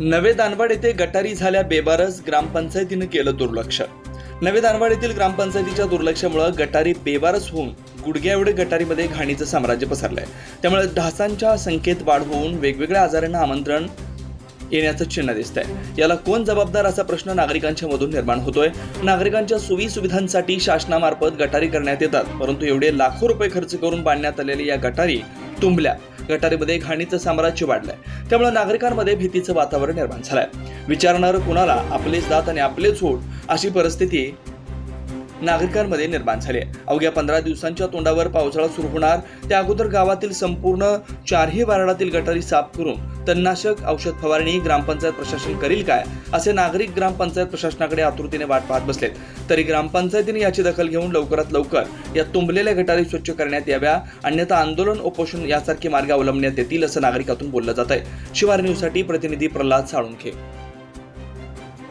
नवे दानवाड येथे गटारी झाल्या बेबारस ग्रामपंचायतीनं केलं दुर्लक्ष. नवे दानवाड येथील ग्रामपंचायतीच्या दुर्लक्षामुळे गटारी बेबारस होऊन गुडघ्या एवढे गटारीमध्ये घाणीचं साम्राज्य पसरलंय. त्यामुळे ढासांच्या संख्येत वाढ होऊन वेगवेगळ्या आजारांना आमंत्रण येण्याचं चिन्ह दिसतंय. याला कोण जबाबदार असा प्रश्न नागरिकांच्या मधून निर्माण होतोय? नागरिकांच्या सोयी सुविधांसाठी शासनामार्फत गटारी करण्यात येतात परंतु एवढे लाखो रुपये खर्च करून बांधण्यात आलेल्या या गटारी तुंबल्या. गटारीमध्ये घाणीचं साम्राज्य वाढलंय. त्यामुळे नागरिकांमध्ये भीतीचं वातावरण निर्माण झालंय. विचारणार कुणाला? आपलेच दात आणि आपलेच होट अशी परिस्थिती नागरिकांमध्ये निर्माण झाली आहे. अवघ्या पंधरा दिवसांच्या तोंडावर पावसाळा सुरू होणार. त्या अगोदर गावातील संपूर्ण चारही वार्डातील गटारी साफ करून तणनाशक औषध फवारणी ग्रामपंचायत प्रशासन करील काय असे नागरिक ग्रामपंचायत प्रशासनाकडे आतुरतेने वाट पाहत बसलेत. तरी ग्रामपंचायतीने याची दखल घेऊन लवकरात लवकर या तुंबलेल्या गटारी स्वच्छ करण्यात याव्या अन्यथा आंदोलन उपोषण यासारखे मार्ग अवलंबण्यात येतील असं नागरिकातून बोललं जात आहे शिवार न्यूजसाठी प्रतिनिधी प्रल्हाद साळुंखे.